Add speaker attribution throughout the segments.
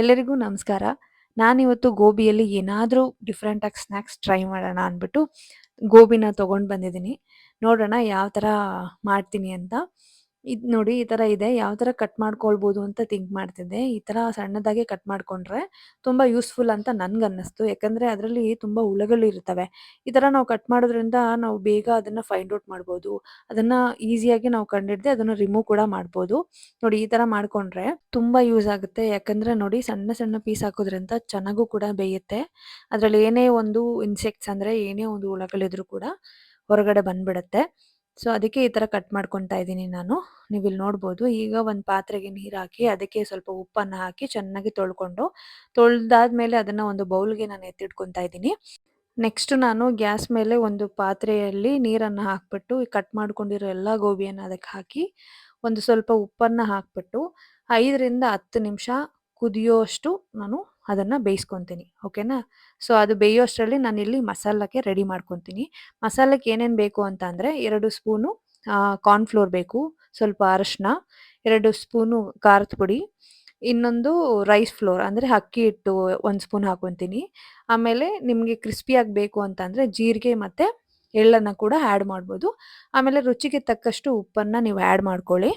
Speaker 1: ಎಲ್ಲರಿಗೂ ನಮಸ್ಕಾರ. ನಾನಿವತ್ತು ಗೋಬಿಯಲ್ಲಿ ಏನಾದರೂ ಡಿಫ್ರೆಂಟಾಗಿ ಸ್ನ್ಯಾಕ್ಸ್ ಟ್ರೈ ಮಾಡೋಣ ಅಂದ್ಬಿಟ್ಟು ಗೋಬಿನ ತೊಗೊಂಡು ಬಂದಿದ್ದೀನಿ. ನೋಡೋಣ ಯಾವ ಥರ ಮಾಡ್ತೀನಿ ಅಂತ. ಇದ್ ನೋಡಿ ಈ ತರ ಇದೆ. ಯಾವ ತರ ಕಟ್ ಮಾಡ್ಕೊಳ್ಬಹುದು ಅಂತ ಥಿಂಕ್ ಮಾಡ್ತಿದ್ದೆ. ಈ ತರ ಸಣ್ಣದಾಗಿ ಕಟ್ ಮಾಡ್ಕೊಂಡ್ರೆ ತುಂಬಾ ಯೂಸ್‌ಫುಲ್ ಅಂತ ನನ್ಗನ್ನಿಸ್ತು. ಯಾಕಂದ್ರೆ ಅದರಲ್ಲಿ ತುಂಬಾ ಹುಳಗಳಿರ್ತವೆ. ಈ ತರ ನಾವು ಕಟ್ ಮಾಡೋದ್ರಿಂದ ನಾವು ಬೇಗ ಅದನ್ನ ಫೈಂಡ್ ಔಟ್ ಮಾಡ್ಬೋದು. ಅದನ್ನ ಈಸಿಯಾಗಿ ನಾವು ಕಂಡಿಡ್ದೆ ಅದನ್ನ ರಿಮೂವ್ ಕೂಡ ಮಾಡ್ಬೋದು. ನೋಡಿ ಈ ತರ ಮಾಡ್ಕೊಂಡ್ರೆ ತುಂಬಾ ಯೂಸ್ ಆಗುತ್ತೆ. ಯಾಕಂದ್ರೆ ನೋಡಿ ಸಣ್ಣ ಸಣ್ಣ ಪೀಸ್ ಹಾಕೋದ್ರಿಂದ ಚೆನ್ನಾಗೂ ಕೂಡ ಬೇಯುತ್ತೆ. ಅದ್ರಲ್ಲಿ ಏನೇ ಒಂದು ಇನ್ಸೆಕ್ಟ್ಸ್ ಅಂದ್ರೆ ಏನೇ ಒಂದು ಹುಳಗಳಿದ್ರು ಕೂಡ ಹೊರಗಡೆ ಬಂದ್ಬಿಡುತ್ತೆ. ಸೊ ಅದಕ್ಕೆ ಈ ಥರ ಕಟ್ ಮಾಡ್ಕೊತಾ ಇದ್ದೀನಿ ನಾನು. ನೀವು ಇಲ್ಲಿ ನೋಡ್ಬೋದು. ಈಗ ಒಂದು ಪಾತ್ರೆಗೆ ನೀರ್ ಹಾಕಿ ಅದಕ್ಕೆ ಸ್ವಲ್ಪ ಉಪ್ಪನ್ನ ಹಾಕಿ ಚೆನ್ನಾಗಿ ತೊಳ್ಕೊಂಡು, ತೊಳೆದಾದ್ಮೇಲೆ ಅದನ್ನ ಒಂದು ಬೌಲ್‌ಗೆ ನಾನು ಎತ್ತಿಟ್ಕೊತಾ ಇದ್ದೀನಿ. ನೆಕ್ಸ್ಟ್ ನಾನು ಗ್ಯಾಸ್ ಮೇಲೆ ಒಂದು ಪಾತ್ರೆಯಲ್ಲಿ ನೀರನ್ನ ಹಾಕ್ಬಿಟ್ಟು ಕಟ್ ಮಾಡ್ಕೊಂಡಿರೋ ಎಲ್ಲಾ ಗೋಬಿಯನ್ನ ಅದಕ್ಕೆ ಹಾಕಿ, ಒಂದು ಸ್ವಲ್ಪ ಉಪ್ಪನ್ನ ಹಾಕ್ಬಿಟ್ಟು 5ರಿಂದ 10 ನಿಮಿಷ ಕುದಿಯೋಷ್ಟು ನಾನು ಅದನ್ನ ಬೇಯಿಸ್ಕೊತೀನಿ ಓಕೆನಾ? ಸೊ ಅದು ಬೇಯೋಷ್ಟರಲ್ಲಿ ನಾನಿಲ್ಲಿ ಮಸಾಲಕ್ಕೆ ರೆಡಿ ಮಾಡ್ಕೊತೀನಿ ಮಸಾಲಕ್ಕೆ ಏನೇನು ಬೇಕು ಅಂತ ಅಂದರೆ ಎರಡು ಸ್ಪೂನು ಕಾರ್ನ್ಫ್ಲೋರ್ ಕಾರ್ನ್ ಫ್ಲೋರ್ ಬೇಕು, ಸ್ವಲ್ಪ ಅರಶಿನ, ಎರಡು ಸ್ಪೂನು ಖಾರದ ಪುಡಿ, ಇನ್ನೊಂದು ರೈಸ್ ಫ್ಲೋರ್ ಅಂದರೆ ಅಕ್ಕಿ ಹಿಟ್ಟು ಒಂದು ಸ್ಪೂನ್ ಹಾಕೊತೀನಿ ಆಮೇಲೆ ನಿಮಗೆ ಕ್ರಿಸ್ಪಿಯಾಗಿ ಬೇಕು ಅಂತಂದರೆ ಜೀರಿಗೆ ಮತ್ತೆ ಎಳ್ಳನ್ನ ಕೂಡ ಆ್ಯಡ್ ಮಾಡ್ಬೋದು. ಆಮೇಲೆ ರುಚಿಗೆ ತಕ್ಕಷ್ಟು ಉಪ್ಪನ್ನು ನೀವು ಆ್ಯಡ್ ಮಾಡ್ಕೊಳ್ಳಿ.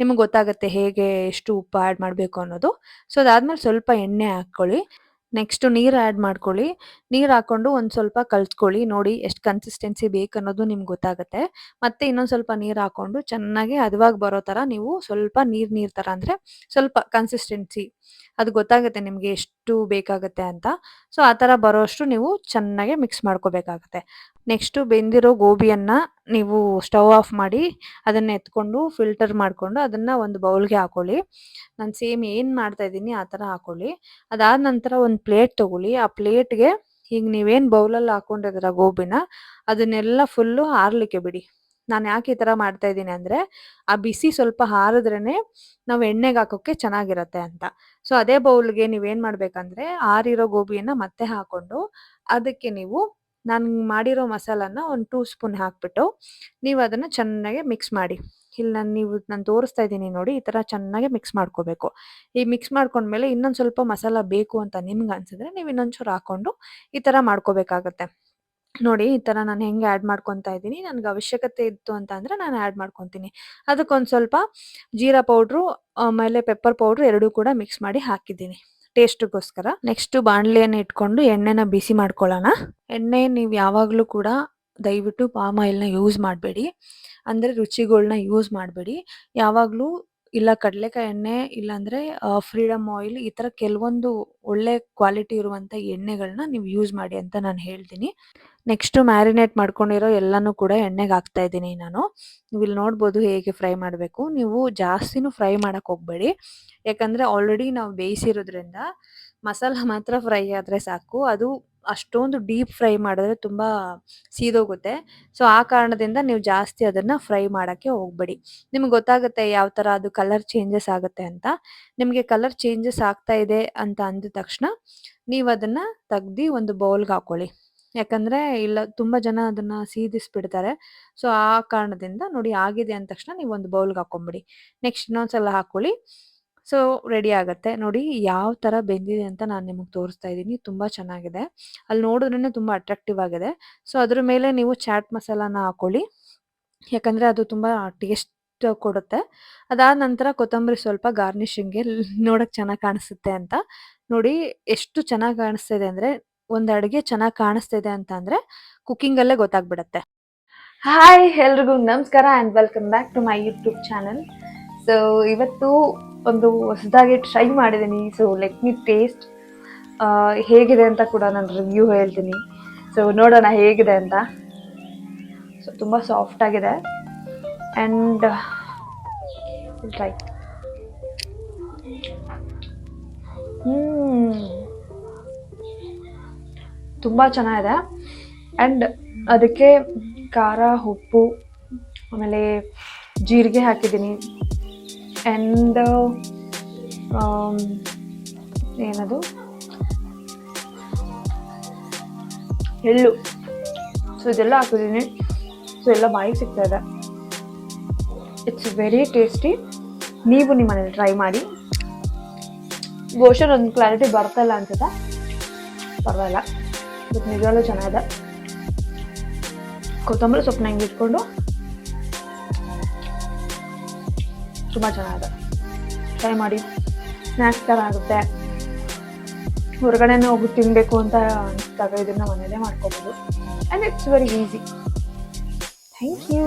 Speaker 1: ನಿಮಗೆ ಗೊತ್ತಾಗುತ್ತೆ ಹೇಗೆ ಎಷ್ಟು ಉಪ್ಪು ಆ್ಯಡ್ ಮಾಡಬೇಕು ಅನ್ನೋದು. ಸೊ ಅದಾದಮೇಲೆ ಸ್ವಲ್ಪ ಎಣ್ಣೆ ಹಾಕ್ಕೊಳ್ಳಿ. ನೆಕ್ಸ್ಟ್ ನೀರು ಆ್ಯಡ್ ಮಾಡ್ಕೊಳ್ಳಿ. ನೀರು ಹಾಕೊಂಡು ಒಂದು ಸ್ವಲ್ಪ ಕಲ್ತ್ಕೊಳ್ಳಿ ನೋಡಿ ಎಷ್ಟು ಕನ್ಸಿಸ್ಟೆನ್ಸಿ ಬೇಕನ್ನೋದು ನಿಮ್ಗೆ ಗೊತ್ತಾಗುತ್ತೆ. ಮತ್ತೆ ಇನ್ನೊಂದು ಸ್ವಲ್ಪ ನೀರು ಹಾಕೊಂಡು ಚೆನ್ನಾಗಿ ಹದವಾಗಿ ಬರೋ ಥರ ನೀವು ಸ್ವಲ್ಪ ನೀರು ನೀರು ಥರ ಅಂದರೆ ಸ್ವಲ್ಪ ಕನ್ಸಿಸ್ಟೆನ್ಸಿ ಅದು ಗೊತ್ತಾಗುತ್ತೆ ನಿಮಗೆ ಎಷ್ಟು ಬೇಕಾಗುತ್ತೆ ಅಂತ. ಸೊ ಆ ಥರ ಬರೋಷ್ಟು ನೀವು ಚೆನ್ನಾಗಿ ಮಿಕ್ಸ್ ಮಾಡ್ಕೋಬೇಕಾಗುತ್ತೆ. ನೆಕ್ಸ್ಟು ಬೆಂದಿರೋ ಗೋಬಿಯನ್ನ ನೀವು ಸ್ಟವ್ ಆಫ್ ಮಾಡಿ ಅದನ್ನ ಎತ್ಕೊಂಡು ಫಿಲ್ಟರ್ ಮಾಡ್ಕೊಂಡು ಅದನ್ನ ಒಂದು ಬೌಲ್‌ಗೆ ಹಾಕೊಳ್ಳಿ. ನಾನು ಸೇಮ್ ಏನ್ ಮಾಡ್ತಾ ಇದ್ದೀನಿ ಆ ತರ ಹಾಕೊಳ್ಳಿ. ಅದಾದ ನಂತರ ಒಂದು ಪ್ಲೇಟ್ ತಗೊಳ್ಳಿ. ಆ ಪ್ಲೇಟ್‌ಗೆ ಈಗ ನೀವೇನು ಬೌಲಲ್ಲಿ ಹಾಕೊಂಡಿದ್ದೀರ ಗೋಬಿನ, ಅದನ್ನೆಲ್ಲ ಫುಲ್ಲು ಹಾರಲಿಕ್ಕೆ ಬಿಡಿ. ನಾನು ಯಾಕೆ ಈ ತರ ಮಾಡ್ತಾ ಇದ್ದೀನಿ ಅಂದ್ರೆ, ಆ ಬಿಸಿ ಸ್ವಲ್ಪ ಹಾರಿದ್ರೇ ನಾವು ಎಣ್ಣೆಗೆ ಹಾಕೋಕೆ ಚೆನ್ನಾಗಿರತ್ತೆ ಅಂತ. ಸೊ, ಅದೇ ಬೌಲ್‌ಗೆ ನೀವೇನ್ ಮಾಡಬೇಕಂದ್ರೆ, ಹಾರಿರೋ ಗೋಬಿಯನ್ನ ಮತ್ತೆ ಹಾಕೊಂಡು ಅದಕ್ಕೆ ನೀವು ನಾನ್ ಮಾಡಿರೋ ಮಸಾಲಾನ ಒಂದು ಟೂ ಸ್ಪೂನ್ ಹಾಕ್ಬಿಟ್ಟು ನೀವು ಅದನ್ನು ಚೆನ್ನಾಗಿ ಮಿಕ್ಸ್ ಮಾಡಿ. ಇಲ್ಲಿ ನಾನು ನೀವು, ನಾನು ತೋರಿಸ್ತಾ ಇದ್ದೀನಿ ನೋಡಿ, ಈ ಥರ ಚೆನ್ನಾಗಿ ಮಿಕ್ಸ್ ಮಾಡ್ಕೋಬೇಕು. ಈ ಮಿಕ್ಸ್ ಮಾಡ್ಕೊಂಡ್ಮೇಲೆ ಇನ್ನೊಂದು ಸ್ವಲ್ಪ ಮಸಾಲ ಬೇಕು ಅಂತ ನಿಮ್ಗೆ ಅನ್ಸಿದ್ರೆ ನೀವು ಇನ್ನೊಂಚೂರು ಹಾಕ್ಕೊಂಡು ಈ ಥರ ಮಾಡ್ಕೋಬೇಕಾಗತ್ತೆ. ನೋಡಿ, ಈ ಥರ ನಾನು ಹೆಂಗೆ ಆ್ಯಡ್ ಮಾಡ್ಕೊತಾ ಇದ್ದೀನಿ. ನನಗೆ ಅವಶ್ಯಕತೆ ಇತ್ತು ಅಂತ ಅಂದರೆ ನಾನು ಆ್ಯಡ್ ಮಾಡ್ಕೊತೀನಿ ಅದಕ್ಕೊಂದು ಸ್ವಲ್ಪ ಜೀರಾ ಪೌಡ್ರು ಆಮೇಲೆ ಪೆಪ್ಪರ್ ಪೌಡ್ರು ಎರಡೂ ಕೂಡ ಮಿಕ್ಸ್ ಮಾಡಿ ಹಾಕಿದ್ದೀನಿ ಟೇಸ್ಟ್‌ಗೋಸ್ಕರ. ನೆಕ್ಸ್ಟ್ ಬಾಣಲೆಯನ್ನು ಇಟ್ಕೊಂಡು ಎಣ್ಣೆನ ಬಿಸಿ ಮಾಡ್ಕೊಳ್ಳೋಣ. ಎಣ್ಣೆ ನೀವು ಯಾವಾಗಲೂ ಕೂಡ ದಯವಿಟ್ಟು ಪಾಮ್ ಆಯಿಲ್‌ನ ಯೂಸ್ ಮಾಡಬೇಡಿ ಅಂದರೆ ರುಚಿಗಳನ್ನ ಯೂಸ್ ಮಾಡಬೇಡಿ ಯಾವಾಗಲೂ ಇಲ್ಲ ಕಡಲೆಕಾಯಿ ಎಣ್ಣೆ, ಇಲ್ಲಾಂದರೆ ಫ್ರೀಡಮ್ ಆಯಿಲ್ ಈ ಥರ ಕೆಲವೊಂದು ಒಳ್ಳೆ ಕ್ವಾಲಿಟಿ ಇರುವಂಥ ಎಣ್ಣೆಗಳನ್ನ ನೀವು ಯೂಸ್ ಮಾಡಿ ಅಂತ ನಾನು ಹೇಳ್ತೀನಿ. ನೆಕ್ಸ್ಟ್ ಮ್ಯಾರಿನೇಟ್ ಮಾಡ್ಕೊಂಡಿರೋ ಎಲ್ಲನೂ ಕೂಡ ಎಣ್ಣೆಗೆ ಹಾಕ್ತಾ ಇದ್ದೀನಿ ನಾನು. ನೀವು ಇಲ್ಲಿ ನೋಡ್ಬೋದು ಹೇಗೆ ಫ್ರೈ ಮಾಡಬೇಕು ನೀವು ಜಾಸ್ತಿನೂ ಫ್ರೈ ಮಾಡೋಕ್ಕೆ ಹೋಗ್ಬೇಡಿ. ಯಾಕಂದರೆ ಆಲ್ರೆಡಿ ನಾವು ಬೇಯಿಸಿರೋದ್ರಿಂದ ಮಸಾಲ ಮಾತ್ರ ಫ್ರೈ ಆದರೆ ಸಾಕು. ಅದು ಅಷ್ಟೊಂದು ಡೀಪ್ ಫ್ರೈ ಮಾಡಿದ್ರೆ ತುಂಬ ಸೀದೋಗುತ್ತೆ. ಸೊ ಆ ಕಾರಣದಿಂದ ನೀವು ಜಾಸ್ತಿ ಅದನ್ನು ಫ್ರೈ ಮಾಡೋಕ್ಕೆ ಹೋಗ್ಬೇಡಿ. ನಿಮ್ಗೆ ಗೊತ್ತಾಗುತ್ತೆ ಯಾವ ಥರ ಅದು ಕಲರ್ ಚೇಂಜಸ್ ಆಗುತ್ತೆ ಅಂತ. ನಿಮಗೆ ಕಲರ್ ಚೇಂಜಸ್ ಆಗ್ತಾ ಇದೆ ಅಂತ ಅಂದ ತಕ್ಷಣ ನೀವು ಅದನ್ನು ತೆಗ್ದು ಒಂದು ಬೌಲ್‌ಗೆ ಹಾಕೊಳ್ಳಿ. ಯಾಕಂದ್ರೆ ಇಲ್ಲ ತುಂಬಾ ಜನ ಅದನ್ನ ಸೀದಿಸ್ಬಿಡ್ತಾರೆ. ಸೊ, ಆ ಕಾರಣದಿಂದ ನೋಡಿ ಆಗಿದೆ ಅಂದ ತಕ್ಷಣ ನೀವು ಒಂದು ಬೌಲ್‌ಗೆ ಹಾಕೊಂಡ್ಬಿಡಿ. ನೆಕ್ಸ್ಟ್ ಇನ್ನೊಂದ್ಸಲ ಹಾಕೊಳ್ಳಿ. ಸೊ, ರೆಡಿ ಆಗತ್ತೆ. ನೋಡಿ ಯಾವ ತರ ಬೆಂದಿದೆ ಅಂತ ನಾನು ನಿಮಗೆ ತೋರಿಸ್ತಾ ಇದ್ದೀನಿ. ತುಂಬಾ ಚೆನ್ನಾಗಿದೆ. ಅಲ್ಲಿ ನೋಡಿದ್ರೇನೆ ತುಂಬಾ ಅಟ್ರಾಕ್ಟಿವ್ ಆಗಿದೆ. ಸೊ, ಅದ್ರ ಮೇಲೆ ನೀವು ಚಾಟ್ ಮಸಾಲಾನ ಹಾಕೊಳ್ಳಿ. ಯಾಕಂದ್ರೆ ಅದು ತುಂಬಾ ಟೇಸ್ಟ್ ಕೊಡುತ್ತೆ. ಅದಾದ ನಂತರ ಕೊತ್ತಂಬರಿ ಸ್ವಲ್ಪ ಗಾರ್ನಿಷಿಂಗ್ಗೆ ನೋಡಕ್ ಚೆನ್ನಾಗಿ ಕಾಣಿಸುತ್ತೆ ಅಂತ. ನೋಡಿ ಎಷ್ಟು ಚೆನ್ನಾಗಿ ಕಾಣಿಸ್ತಾ ಇದೆ ಅಂದ್ರೆ ಒಂದ್ ಅಡುಗೆ ಚೆನ್ನಾಗಿ ಕಾಣಿಸ್ತಿದೆ ಅಂತ ಅಂದ್ರೆ ಕುಕಿಂಗ್ ಅಲ್ಲೇ ಗೊತ್ತಾಗ್ಬಿಡತ್ತೆ. ಹಾಯ್ ಎಲ್ರಿಗೂ ನಮಸ್ಕಾರ and welcome back to my YouTube channel so ಇವತ್ತು ಒಂದು ಹೊಸದಾಗಿ ಟ್ರೈ ಮಾಡಿದ್ದೀನಿ. ಸೊ ಲೆಟ್ ಮಿ ಟೇಸ್ಟ್ ಹೇಗಿದೆ ಅಂತ ಕೂಡ ನಾನು ರಿವ್ಯೂ ಹೇಳ್ತೀನಿ. ಸೊ ನೋಡೋಣ ಹೇಗಿದೆ ಅಂತ. ಸೊ ತುಂಬ ಸಾಫ್ಟ್ ಆಗಿದೆ. And try. ಹ್ಮ್. ತುಂಬಾ ಚೆನ್ನಾಗಿದೆ. ಆ್ಯಂಡ್ ಅದಕ್ಕೆ ಖಾರ, ಉಪ್ಪು ಆಮೇಲೆ ಜೀರಿಗೆ ಹಾಕಿದ್ದೀನಿ. ಆ್ಯಂಡ್ ಆಮ್, ಏನದು ಎಳ್ಳು. ಸೊ ಇದೆಲ್ಲ ಹಾಕಿದ್ದೀನಿ. ಸೊ ಎಲ್ಲ ಬಾಯಿಗೆ ಸಿಗ್ತಾ ಇದೆ. It's very tasty. ನೀವು ನಿಮ್ಮನೇಲಿ ಟ್ರೈ ಮಾಡಿ. ಗೋಷನ್ ಒಂದು ಕ್ಲಾರಿಟಿ ಬರ್ತಲ್ಲ ಅನ್ಸುತ್ತೆ ಪರವಾಗಿಲ್ಲ ಬಟ್ ನಿಜವಾಗ್ಲೂ ಚೆನ್ನಾಗಿದೆ. ಕೊತ್ತಂಬರಿ ಸೊಪ್ಪನ್ನ ಹಿಂಗೆ ಇಟ್ಕೊಂಡು ತುಂಬ ಚೆನ್ನಾಗಿದೆ. ಟ್ರೈ ಮಾಡಿ. ಸ್ನ್ಯಾಕ್ಸ್ ಥರ ಆಗುತ್ತೆ. ಹೊರಗಡೆನೇ ಹೋಗಿ ತಿನ್ನಬೇಕು ಅಂತ ಅನಿಸಿದಾಗ ಇದನ್ನು ಮನೇಲೇ ಮಾಡ್ಕೋಬೋದು. And it's very easy thank you